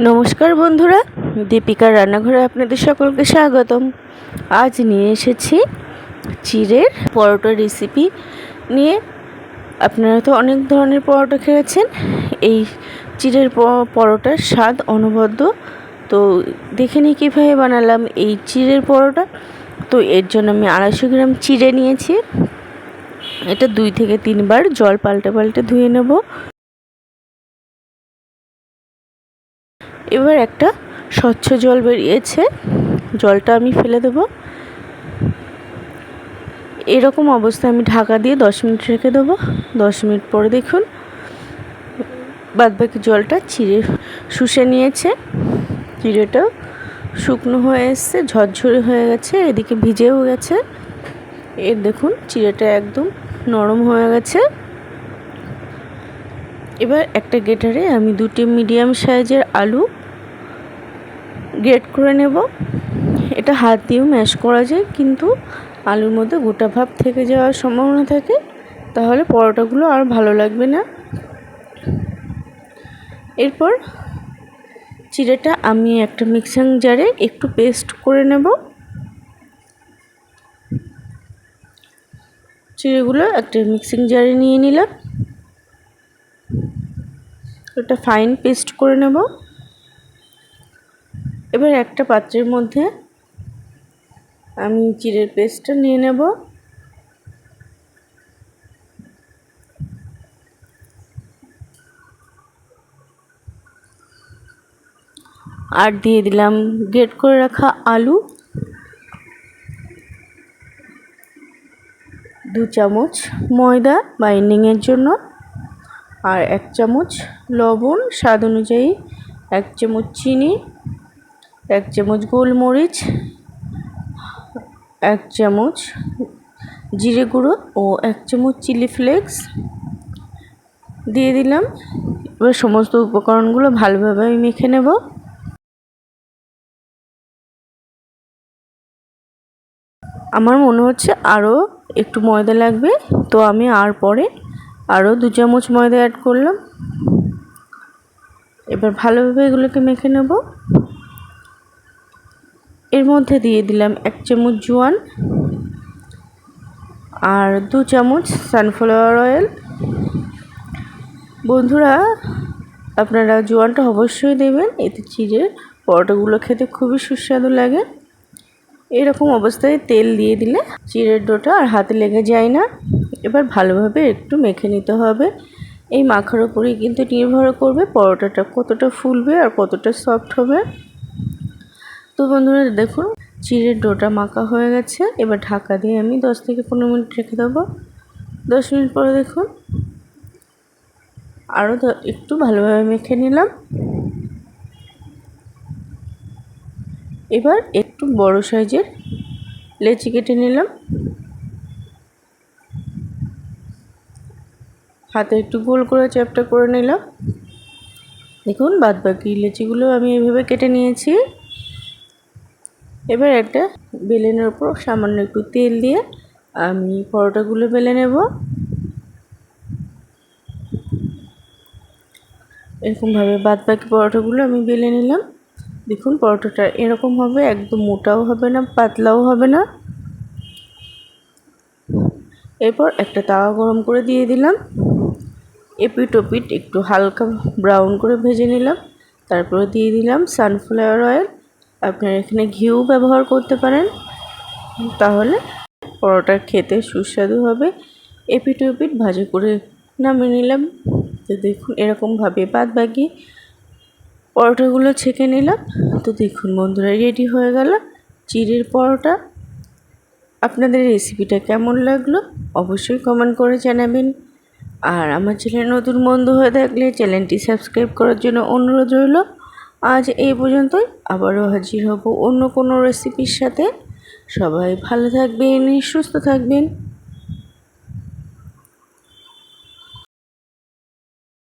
নমস্কার বন্ধুরা, দীপিকার রান্নাঘরে আপনাদের সকলকে স্বাগতম। আজ নিয়ে এসেছি চিড়ের পরোটা রেসিপি নিয়ে। আপনারা তো অনেক ধরনের পরোটা খেয়েছেন, এই চিড়ের পরোটার স্বাদ অনবদ্য। তো দেখে নিই কীভাবে বানালাম এই চিড়ের পরোটা। তো এর জন্য আমি আড়াইশো গ্রাম চিড়ে নিয়েছি। এটা দুই থেকে তিনবার জল পাল্টে পাল্টে ধুয়ে নেব। এবার একটা স্বচ্ছ জল বেরিয়েছে। জলটা আমি ফেলে দেব। এরকম অবস্থায় আমি ঢাকা দিয়ে দশ মিনিট রেখে দেবো। দশ মিনিট পরে দেখুন, বাদবাকি জলটা চিড়ে শুষে নিয়েছে। চিড়েটাও শুকনো হয়ে এসছে, ঝরঝরে হয়ে গেছে, এদিকে ভিজেও গেছে। এর দেখুন চিড়েটা একদম নরম হয়ে গেছে। এবার একটা গেটারে আমি দুটি মিডিয়াম সাইজের আলু গ্রেট করে নেব। এটা হাত দিয়েও ম্যাশ করা যায়, কিন্তু আলুর মধ্যে গোটা ভাব থেকে যাওয়ার সম্ভাবনা থাকে। তাহলে পরোটাগুলো আর ভালো লাগবে না। এরপর চিড়েটা আমি একটা মিক্সিং জারে একটু পেস্ট করে নেব। চিড়েগুলো একটা মিক্সিং জারে নিয়ে নিলাম। এটা ফাইন পেস্ট করে নেব। এবার একটা পাত্রের মধ্যে আমি চিড়ের পেস্টটা নিয়ে নেব। আর দিয়ে দিলাম গ্রেট করে রাখা আলু। দু চামচ ময়দা বাইন্ডিংয়ের জন্য আর এক চামচ লবণ, স্বাদ অনুযায়ী এক চামচ চিনি এক চামচ গোলমরিচ, এক চামচ জিরে গুঁড়ো ও এক চামচ চিলি ফ্লেক্স দিয়ে দিলাম। এবার সমস্ত উপকরণগুলো ভালোভাবে আমি মেখে নেব। আমার মনে হচ্ছে আরও একটু ময়দা লাগবে, তো আমি আর পরে আরও দু চামচ ময়দা অ্যাড করলাম। এবার ভালোভাবে এগুলোকে মেখে নেব। এর মধ্যে দিয়ে দিলাম এক চামচ জোয়ান আর দু চামচ সানফ্লাওয়ার অয়েল। বন্ধুরা, আপনারা জোয়ানটা অবশ্যই দেবেন, এতে চিড়ের পরোটাগুলো খেতে খুবই সুস্বাদু লাগে। এরকম অবস্থায় তেল দিয়ে দিলে চিড়ের ডোটা আর হাতে লেগে যায় না। এবার ভালোভাবে একটু মেখে নিতে হবে। এই মাখার উপরেই কিন্তু নির্ভর করবে পরোটাটা কতটা ফুলবে আর কতটা সফট হবে। তো বন্ধুরা, দেখুন, চিড়ের ডোটা মাখা হয়ে গেছে। এবার ঢাকা দিয়ে আমি দশ থেকে পনেরো মিনিট রেখে দেবো। দশ মিনিট পরে দেখুন আরও একটু ভালোভাবে মেখে নিলাম। এবার একটু বড় সাইজের লেচি কেটে নিলাম। হাতে একটু গোল করে চ্যাপটা করে নিলাম। দেখুন বাদ বাকি লেচিগুলো আমি এভাবে কেটে নিয়েছি। এবার একটা বেলেনের উপর সামান্য একটু তেল দিয়ে আমি পরোটাগুলো বেলে নেব। এরকমভাবে বাদ বাকি পরোটাগুলো আমি বেলে নিলাম। দেখুন, পরোটাটা এরকম হবে, একদম মোটাও হবে না, পাতলাও হবে না। এরপর একটা তাওয়া গরম করে দিয়ে দিলাম। এপিট ওপিট একটু হালকা ব্রাউন করে ভেজে নিলাম। তারপরে দিয়ে দিলাম সানফ্লাওয়ার অয়েল। আপনারা এখানে ঘিউ ব্যবহার করতে পারেন। তাহলে পরোটা খেতে সুস্বাদু হবে। এপিট ওপিট ভাজি করে নামিয়ে নিলাম। তো দেখুন, এরকমভাবে বাদ বাকি পরোটাগুলো ছেঁকে নিলাম। তো দেখুন বন্ধুরা, রেডি হয়ে গেল চিড়ের পরোটা। আপনাদের রেসিপিটা কেমন লাগল অবশ্যই কমেন্ট করে জানাবেন। আর আমার চ্যানেল নতুন বন্ধু হয়ে থাকলে চ্যানেলটি সাবস্ক্রাইব করার জন্য অনুরোধ রইল। আজ এই পর্যন্তই। আবারও হাজির হব অন্য কোনো রেসিপির সাথে। সবাই ভালো থাকবেন, সুস্থ থাকবেন।